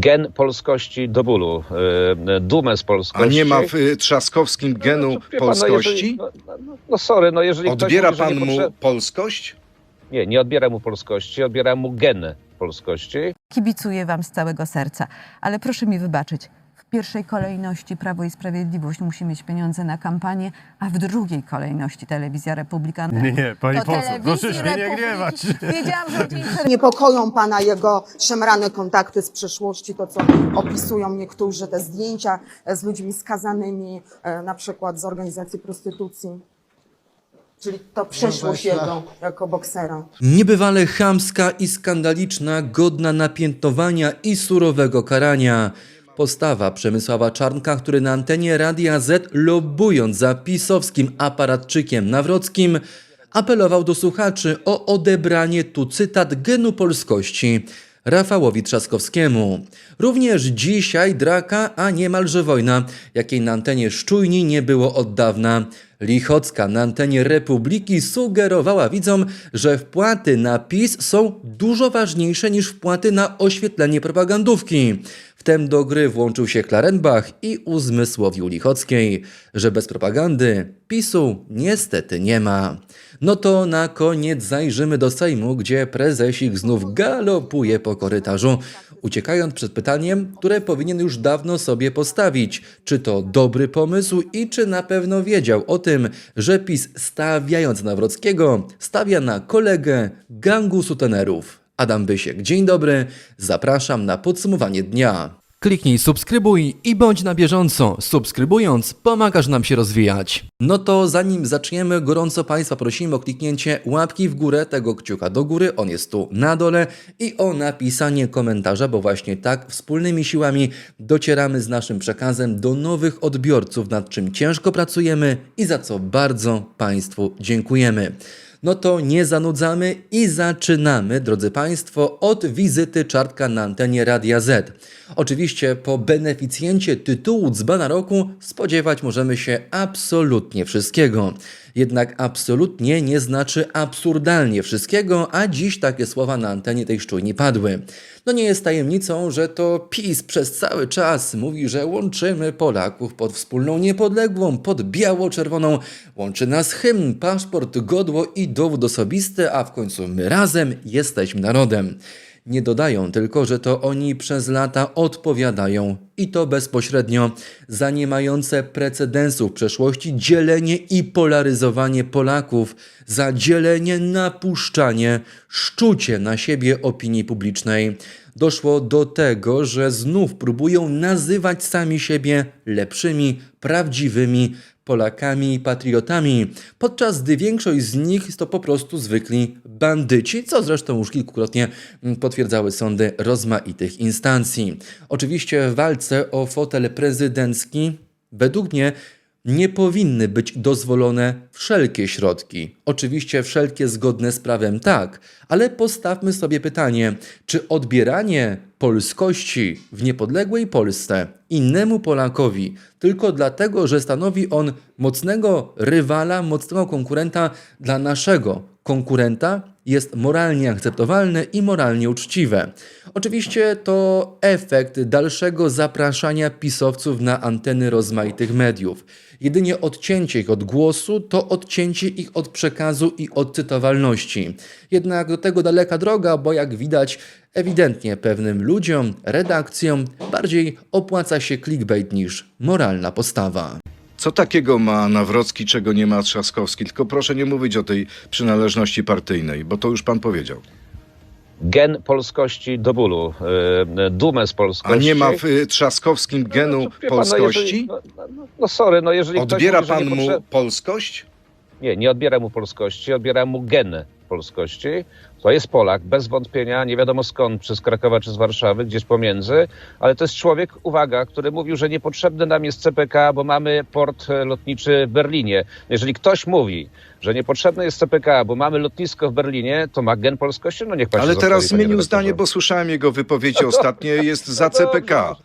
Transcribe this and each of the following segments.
gen polskości do bólu, y, dumę z A polskości. nie ma w y, Trzaskowskim genu No, pan, polskości? No, jeżeli, no, no, no sorry, no jeżeli Odbiera mówi, pan mu polskość? Nie, nie odbieram mu polskości, odbieram mu gen polskości. Kibicuję Wam z całego serca, ale proszę mi wybaczyć. W pierwszej kolejności Prawo i Sprawiedliwość musi mieć pieniądze na kampanię, a w drugiej kolejności Telewizja Republika. Nie, nie, pani poseł, Telewizji proszę się nie gniewać. Wiedziałam, że Niepokoją pana jego szemrane kontakty z przeszłości, to co opisują niektórzy, te zdjęcia z ludźmi skazanymi, e, na przykład z organizacji prostytucji. Czyli to przeszłość jego jako boksera. Niebywale chamska i skandaliczna, godna napiętnowania i surowego karania. Postawa Przemysława Czarnka, który na antenie Radia Z, lobbując za pisowskim aparatczykiem Nawrockim, apelował do słuchaczy o odebranie tu cytat genu polskości Rafałowi Trzaskowskiemu. Również dzisiaj draka, a niemalże wojna, jakiej na antenie Szczujni nie było od dawna. Lichocka na antenie Republiki sugerowała widzom, że wpłaty na PiS są dużo ważniejsze niż wpłaty na oświetlenie propagandówki. Wtem do gry włączył się Klarenbach i uzmysłowił Lichockiej, że bez propagandy PiSu niestety nie ma. No to na koniec zajrzymy do Sejmu, gdzie prezesik znów galopuje po korytarzu, uciekając przed pytaniem, które powinien już dawno sobie postawić. Czy to dobry pomysł i czy na pewno wiedział o tym, że PiS stawiając Nawrockiego stawia na kolegę gangu sutenerów. Adam Bysiek, dzień dobry, zapraszam na podsumowanie dnia. Kliknij subskrybuj i bądź na bieżąco. Subskrybując, pomagasz nam się rozwijać. No to zanim zaczniemy, gorąco Państwa prosimy o kliknięcie łapki w górę, tego kciuka do góry, on jest tu na dole i o napisanie komentarza, bo właśnie tak wspólnymi siłami docieramy z naszym przekazem do nowych odbiorców, nad czym ciężko pracujemy i za co bardzo Państwu dziękujemy. No to nie zanudzamy i zaczynamy, drodzy Państwo, od wizyty Czartka na antenie Radia Z. Oczywiście po beneficjencie tytułu Dzbana Roku spodziewać możemy się absolutnie wszystkiego. Jednak absolutnie nie znaczy absurdalnie wszystkiego, a dziś takie słowa na antenie tej szczujni padły. No nie jest tajemnicą, że to PiS przez cały czas mówi, że łączymy Polaków pod wspólną niepodległą, pod biało-czerwoną. Łączy nas hymn, paszport, godło i dowód osobisty, a w końcu my razem jesteśmy narodem. Nie dodają tylko, że to oni przez lata odpowiadają i to bezpośrednio za nie mające precedensów w przeszłości dzielenie i polaryzowanie Polaków, za dzielenie, napuszczanie, szczucie na siebie opinii publicznej. Doszło do tego, że znów próbują nazywać sami siebie lepszymi, prawdziwymi Polakami i patriotami, podczas gdy większość z nich to po prostu zwykli bandyci, co zresztą już kilkukrotnie potwierdzały sądy rozmaitych instancji. Oczywiście w walce o fotel prezydencki, według mnie, nie powinny być dozwolone wszelkie środki. Oczywiście wszelkie zgodne z prawem tak, ale postawmy sobie pytanie, czy odbieranie polskości w niepodległej Polsce innemu Polakowi tylko dlatego, że stanowi on mocnego rywala, mocnego konkurenta dla naszego konkurenta jest moralnie akceptowalne i moralnie uczciwe. Oczywiście to efekt dalszego zapraszania pisowców na anteny rozmaitych mediów. Jedynie odcięcie ich od głosu to odcięcie ich od przekazu i od cytowalności. Jednak do tego daleka droga, bo jak widać, ewidentnie pewnym ludziom, redakcjom bardziej opłaca się clickbait niż moralna postawa. Co takiego ma Nawrocki, czego nie ma Trzaskowski? Tylko proszę nie mówić o tej przynależności partyjnej, bo to już pan powiedział. Gen polskości do bólu, y, dumę z A polskości. nie ma w Trzaskowskim genu No, pan, polskości? No, jeżeli, no, no, no sorry, no jeżeli Odbiera mówi, pan mu polskość? Nie, nie odbieram mu polskości, odbieram mu gen polskości. To jest Polak, bez wątpienia, nie wiadomo skąd, czy z Krakowa, czy z Warszawy, gdzieś pomiędzy, ale to jest człowiek, uwaga, który mówił, że niepotrzebny nam jest CPK, bo mamy port e, lotniczy w Berlinie. Jeżeli ktoś mówi, że niepotrzebny jest CPK, bo mamy lotnisko w Berlinie, to ma gen polskości? No niech pan Ale się teraz panie zmienił zdanie, bo słyszałem jego wypowiedzi ostatnie, jest za No. CPK.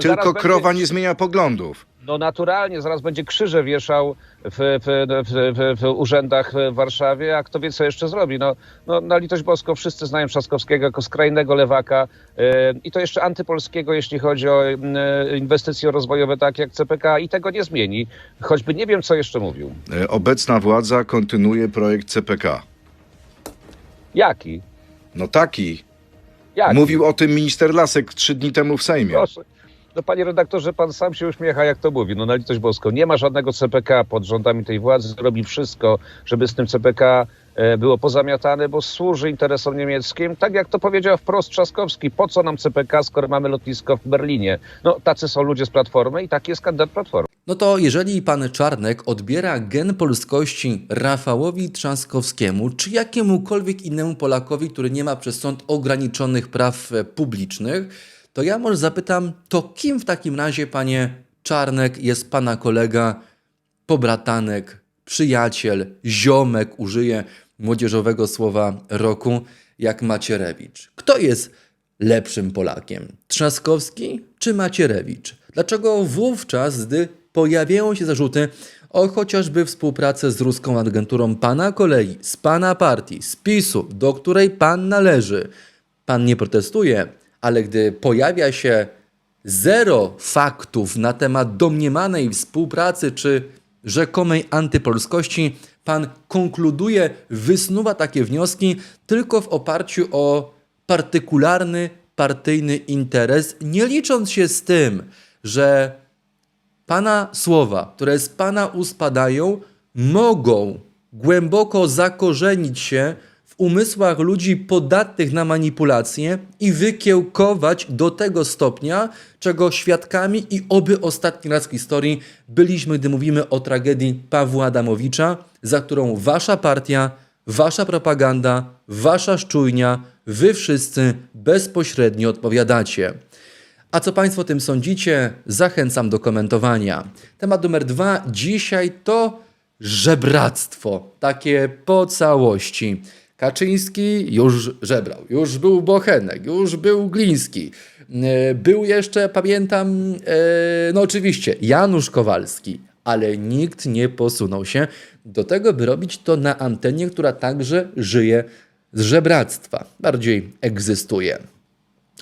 Tylko krowa nie zmienia poglądów. No naturalnie, zaraz będzie krzyże wieszał w, w, w, w, urzędach w Warszawie, a kto wie, co jeszcze zrobi. No, no, na litość boską wszyscy znają Trzaskowskiego jako skrajnego lewaka e, i to jeszcze antypolskiego, jeśli chodzi o e, inwestycje rozwojowe, takie jak CPK i tego nie zmieni, choćby nie wiem, co jeszcze mówił. E, Obecna władza kontynuuje projekt CPK. Jaki? No taki. Jaki? Mówił o tym minister Lasek trzy dni temu w Sejmie. Proszę. No panie redaktorze, pan sam się uśmiecha, jak to mówi. No na litość boską. Nie ma żadnego CPK pod rządami tej władzy. Robi wszystko, żeby z tym CPK e, było pozamiatane, bo służy interesom niemieckim. Tak jak to powiedział wprost Trzaskowski. Po co nam CPK, skoro mamy lotnisko w Berlinie? No tacy są ludzie z Platformy i taki jest kandydat Platformy. No to jeżeli pan Czarnek odbiera gen polskości Rafałowi Trzaskowskiemu, czy jakiemukolwiek innemu Polakowi, który nie ma przez sąd ograniczonych praw e, publicznych, to ja może zapytam, to kim w takim razie, panie Czarnek, jest pana kolega, pobratanek, przyjaciel, ziomek, użyję młodzieżowego słowa roku, jak Macierewicz? Kto jest lepszym Polakiem? Trzaskowski czy Macierewicz? Dlaczego wówczas, gdy pojawiają się zarzuty o chociażby współpracę z ruską agenturą pana kolegi, z pana partii, z PiSu, do której pan należy, pan nie protestuje, ale gdy pojawia się zero faktów na temat domniemanej współpracy czy rzekomej antypolskości, pan konkluduje, wysnuwa takie wnioski tylko w oparciu o partykularny partyjny interes, nie licząc się z tym, że Pana słowa, które z Pana ust padają, mogą głęboko zakorzenić się umysłach ludzi podatnych na manipulacje i wykiełkować do tego stopnia, czego świadkami i oby ostatni raz w historii byliśmy, gdy mówimy o tragedii Pawła Adamowicza, za którą Wasza partia, Wasza propaganda, Wasza szczujnia, Wy wszyscy bezpośrednio odpowiadacie. A co Państwo o tym sądzicie? Zachęcam do komentowania. Temat numer dwa dzisiaj to żebractwo. Takie po całości. Kaczyński już żebrał, już był Bochenek, już był Gliński. E, Był jeszcze, pamiętam, e, no oczywiście, Janusz Kowalski, ale nikt nie posunął się do tego, by robić to na antenie, która także żyje z żebractwa, bardziej egzystuje.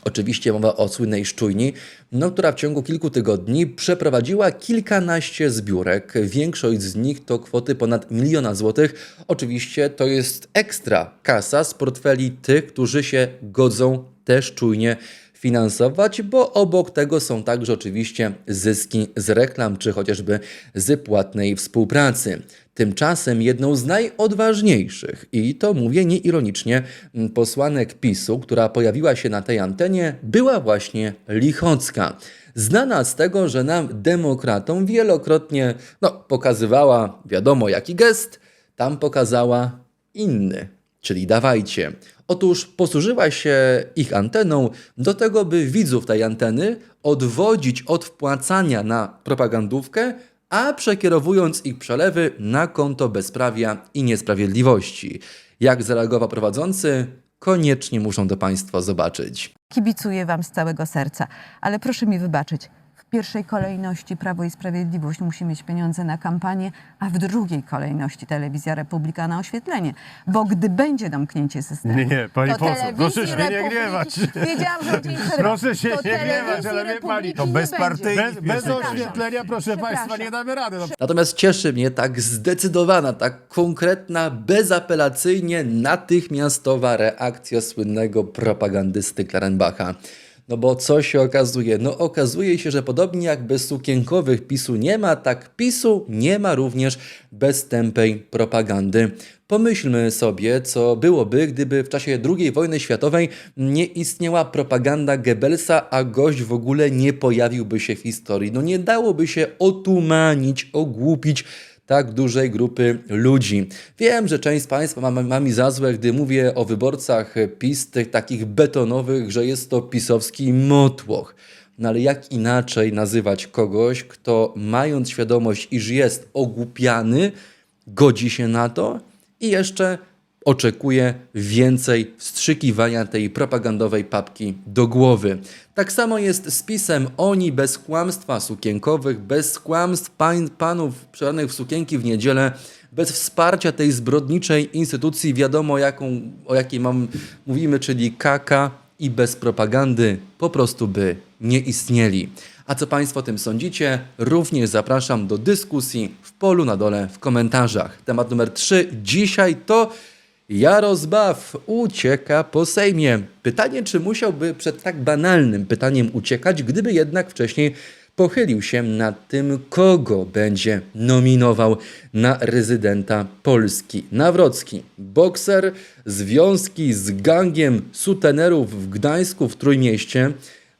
Oczywiście mowa o słynnej szczujni, no, która w ciągu kilku tygodni przeprowadziła kilkanaście zbiórek. Większość z nich to kwoty ponad miliona złotych. Oczywiście to jest ekstra kasa z portfeli tych, którzy się godzą też czujnie finansować, bo obok tego są także oczywiście zyski z reklam czy chociażby z płatnej współpracy. Tymczasem jedną z najodważniejszych, i to mówię nieironicznie, posłanek PiSu, która pojawiła się na tej antenie, była właśnie Lichocka. Znana z tego, że nam demokratom wielokrotnie no, pokazywała wiadomo jaki gest, tam pokazała inny, czyli dawajcie. Otóż posłużyła się ich anteną do tego, by widzów tej anteny odwodzić od wpłacania na propagandówkę, a przekierowując ich przelewy na konto bezprawia i niesprawiedliwości. Jak zareagował prowadzący, koniecznie muszą to Państwo zobaczyć. Kibicuję Wam z całego serca, ale proszę mi wybaczyć. W pierwszej kolejności Prawo i Sprawiedliwość musi mieć pieniądze na kampanię, a w drugiej kolejności Telewizja Republika na oświetlenie. Bo gdy będzie domknięcie systemu, Nie, nie, pani to poseł, proszę się nie gniewać. Wiedziałam, że dzień Proszę się nie gniewać, ale wie pani, to nie bez Bez, oświetlenia, proszę państwa, nie damy rady. No, Natomiast cieszy mnie tak zdecydowana, tak konkretna, bezapelacyjnie natychmiastowa reakcja słynnego propagandysty Klarenbacha. No bo co się okazuje? No okazuje się, że podobnie jak bez sukienkowych PiSu nie ma, tak PiSu nie ma również bez tępej propagandy. Pomyślmy sobie, co byłoby, gdyby w czasie II wojny światowej nie istniała propaganda Goebbelsa, a gość w ogóle nie pojawiłby się w historii. No nie dałoby się otumanić, ogłupić tak dużej grupy ludzi. Wiem, że część z Państwa ma, ma mi za złe, gdy mówię o wyborcach PiS, tych takich betonowych, że jest to pisowski motłoch. No ale jak inaczej nazywać kogoś, kto mając świadomość, iż jest ogłupiany, godzi się na to i jeszcze oczekuje więcej wstrzykiwania tej propagandowej papki do głowy. Tak samo jest z pisem Oni bez kłamstwa sukienkowych, bez kłamstw pań, panów przebranych w sukienki w niedzielę, bez wsparcia tej zbrodniczej instytucji, wiadomo jaką, o jakiej mam, mówimy, czyli KK i bez propagandy po prostu by nie istnieli. A co Państwo o tym sądzicie? Również zapraszam do dyskusji w polu na dole w komentarzach. Temat numer 3 dzisiaj to Jarosław ucieka po Sejmie. Pytanie, czy musiałby przed tak banalnym pytaniem uciekać, gdyby jednak wcześniej pochylił się nad tym, kogo będzie nominował na rezydenta Polski. Nawrocki, bokser, związki z gangiem sutenerów w Gdańsku w Trójmieście,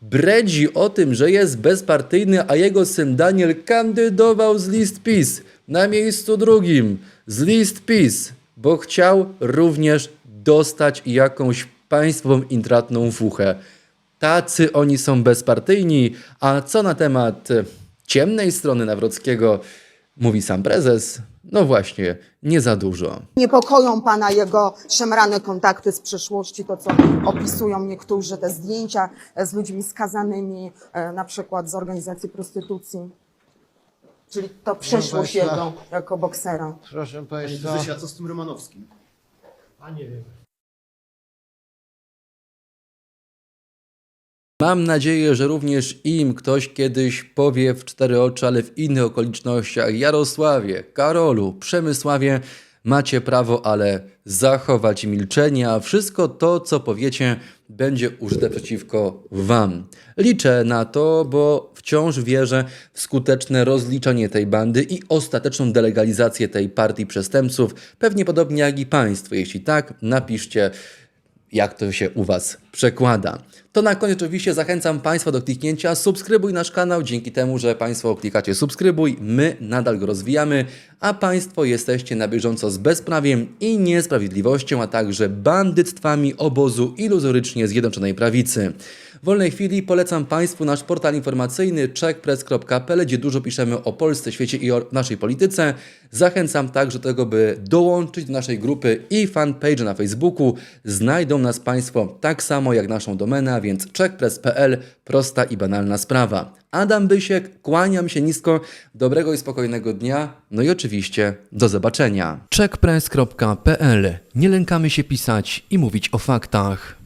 bredzi o tym, że jest bezpartyjny, a jego syn Daniel kandydował z list PiS na miejscu drugim z list PiS, bo chciał również dostać jakąś państwową intratną fuchę. Tacy oni są bezpartyjni, a co na temat e, ciemnej strony Nawrockiego mówi sam prezes? No właśnie, nie za dużo. Niepokoją pana jego szemrane kontakty z przeszłości, to co opisują niektórzy, te zdjęcia z ludźmi skazanymi, e, na przykład z organizacji prostytucji. Czyli to przeszłość Państwa. jego jako boksera. Proszę Panie Państwa, prezesie, a co z tym Romanowskim? a nie wiem. Mam nadzieję, że również im ktoś kiedyś powie w cztery oczy, ale w innych okolicznościach. Jarosławie, Karolu, Przemysławie, macie prawo, ale zachować milczenie, a wszystko to, co powiecie, będzie użyte przeciwko Wam. Liczę na to, bo wciąż wierzę w skuteczne rozliczenie tej bandy i ostateczną delegalizację tej partii przestępców, pewnie podobnie jak i Państwo. Jeśli tak, napiszcie jak to się u Was przekłada. To na koniec oczywiście zachęcam Państwa do kliknięcia subskrybuj nasz kanał. Dzięki temu, że Państwo klikacie subskrybuj, my nadal go rozwijamy, a Państwo jesteście na bieżąco z bezprawiem i niesprawiedliwością, a także bandyctwami obozu iluzorycznie Zjednoczonej Prawicy. W wolnej chwili polecam Państwu nasz portal informacyjny checkpress.pl, gdzie dużo piszemy o Polsce, świecie i o naszej polityce. Zachęcam także do tego, by dołączyć do naszej grupy i fanpage na Facebooku. Znajdą nas Państwo tak samo jak naszą domenę, więc checkpress.pl. Prosta i banalna sprawa. Adam Bysiek, kłaniam się nisko, dobrego i spokojnego dnia, no i oczywiście do zobaczenia. checkpress.pl. Nie lękamy się pisać i mówić o faktach.